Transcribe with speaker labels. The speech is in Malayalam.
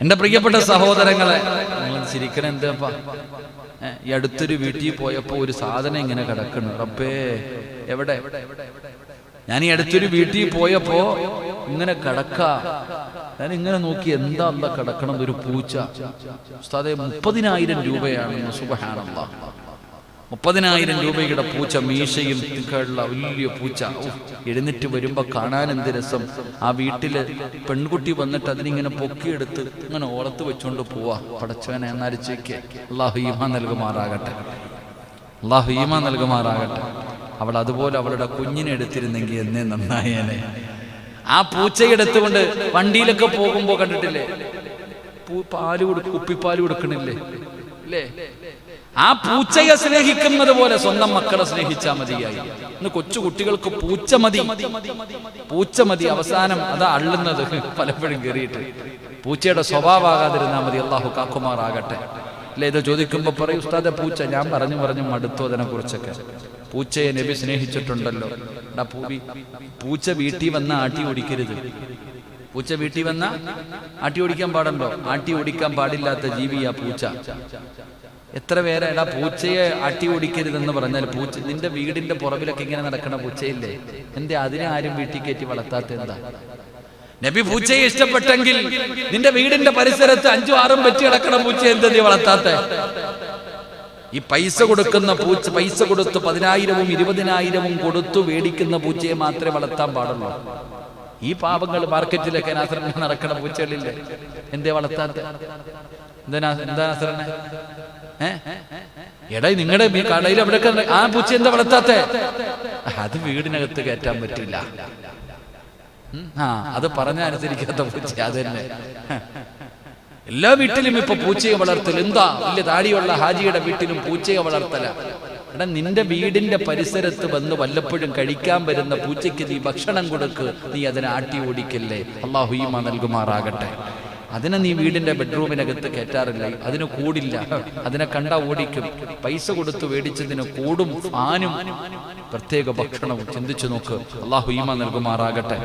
Speaker 1: എന്റെ പ്രിയപ്പെട്ട സഹോദരങ്ങളെ നിങ്ങൾ ചിരിക്കണ എന്താ ഈ അടുത്തൊരു വീട്ടിൽ പോയപ്പോ ഒരു സാധനം ഇങ്ങനെ കിടക്കണു റബ്ബേ എവിടെ? ഞാൻ ഈ അടുത്തൊരു വീട്ടിൽ പോയപ്പോ ഇങ്ങനെ കിടക്ക. ഞാൻ ഇങ്ങനെ നോക്കി എന്താ അല്ല കിടക്കണം ഒരു പൂച്ച. മുപ്പതിനായിരം രൂപയാണ്. സുബഹാനല്ല. മുപ്പതിനായിരം രൂപയുടെ പൂച്ച മീശയിൽ ഉള്ള വലിയ പൂച്ച. എഴുന്നേറ്റ് വരുമ്പോ കാണാൻ എന്ത് രസം. ആ വീട്ടിൽ പെൺകുട്ടി വന്നിട്ട് അതിനിങ്ങനെ പൊക്കിയെടുത്ത് ഇങ്ങനെ ഓളത്ത് വെച്ചുകൊണ്ട് പോവാ. പടച്ചവനെ എന്നരിച്ചേക്ക് അള്ളാഹു ഈമ നൽകുമാറാകട്ടെ. അള്ളാഹു ഈമ നൽകുമാറാകട്ടെ. അവൾ അതുപോലെ അവളുടെ കുഞ്ഞിനെ എടുത്തിരുന്നെങ്കിൽ എന്നെ നന്നായേനെ. ആ പൂച്ചയെടുത്തുകൊണ്ട് വണ്ടിയിലൊക്കെ പോകുമ്പോ കണ്ടിട്ടില്ലേ? പാൽ കൊടുക്കും കുപ്പിപ്പാൽ കൊടുക്കണില്ലേ? അല്ലേ? ആ പൂച്ചയെ സ്നേഹിക്കുന്നത് പോലെ സ്വന്തം മക്കളെ സ്നേഹിച്ചാൽ മതിയായി. ഇന്ന് കൊച്ചു കുട്ടികൾക്ക് പൂച്ച മതി. പൂച്ച മതി അവസാനം അതാ അള്ളുന്നത്. പലപ്പോഴും കയറിയിട്ട് പൂച്ചയുടെ സ്വഭാവമാകാതിരുന്നാൽ മതി. അള്ളാഹു കാക്കുമാറാകട്ടെ. അല്ലെ ഇത് ചോദിക്കുമ്പോൾ പറയും ഉസ്താദ പൂച്ച. ഞാൻ പറഞ്ഞു പറഞ്ഞു മടുത്തു അതിനെ കുറിച്ചൊക്കെ പൂച്ചയെ നബി സ്നേഹിച്ചിട്ടുണ്ടല്ലോ. പൂവി പൂച്ച വീട്ടിൽ വന്ന് ആട്ടി ഓടിക്കരുത്. പൂച്ച വീട്ടിൽ വന്ന ആട്ടി ഓടിക്കാൻ പാടുണ്ടോ? ആട്ടി ഓടിക്കാൻ പാടില്ലാത്ത ജീവിയാ പൂച്ച. എത്ര പേരെ എടാ പൂച്ചയെ ആട്ടി ഓടിക്കരുതെന്ന് പറഞ്ഞാൽ പൂച്ച നിന്റെ വീടിന്റെ പുറകിലൊക്കെ ഇങ്ങനെ നടക്കണ പൂച്ചയില്ലേ? എന്റെ അതിനെ ആരും വീട്ടിൽ കയറ്റി വളർത്താത്ത എന്താ? നബി പൂച്ചയെ ഇഷ്ടപ്പെട്ടെങ്കിൽ നിന്റെ വീടിന്റെ പരിസരത്ത് അഞ്ചു ആറും പറ്റി കിടക്കണ പൂച്ച എന്താ നീ വളർത്താത്ത? ഈ പൈസ കൊടുക്കുന്ന പൂച്ച പൈസ കൊടുത്ത് പതിനായിരവും ഇരുപതിനായിരവും കൊടുത്തു മേടിക്കുന്ന പൂച്ചയെ മാത്രമേ വളർത്താൻ പാടുള്ളൂ. ഈ പാവങ്ങൾ മാർക്കറ്റിലൊക്കെ നാസറിനെ നടക്കണം പൂച്ചകളില്ലേ? എന്തേ വളർത്താത്ത? എന്താ എന്താ നാസറിനെ? എടാ നിങ്ങളുടെ കടയിൽ എവിടെയൊക്കെ ആ പൂച്ച എന്താ വളർത്താത്ത? അത് വീടിനകത്ത് കയറ്റാൻ പറ്റില്ല. ആ അത് പറഞ്ഞ അനുസരിക്കാത്ത പൂച്ച അത് തന്നെ. എല്ലാ വീട്ടിലും ഇപ്പൊ പൂച്ചയെ വളർത്തൽ എന്താ? വലിയ താടിയുള്ള ഹാജിയുടെ വീട്ടിലും പൂച്ചയെ വളർത്തല. എടാ നിന്റെ വീടിന്റെ പരിസരത്ത് വന്ന് വല്ലപ്പോഴും കഴിക്കാൻ വരുന്ന പൂച്ചയ്ക്ക് നീ ഭക്ഷണം കൊടുക്ക് നീ അതിനെ ആട്ടി ഓടിക്കല്ലേ? അള്ളാഹു ഈമ നൽകുമാറാകട്ടെ. അതിനെ നീ വീടിന്റെ ബെഡ്റൂമിനകത്ത് കയറ്റാറില്ല. അതിന് കൂടില്ല. അതിനെ കണ്ട ഓടിക്കും. പൈസ കൊടുത്ത് മേടിച്ചതിന് കൂടും ആനും. പ്രത്യേക ഭക്ഷണവും ചിന്തിച്ചു നോക്ക്. അള്ളാഹു ഈമ നൽകുമാറാകട്ടെ.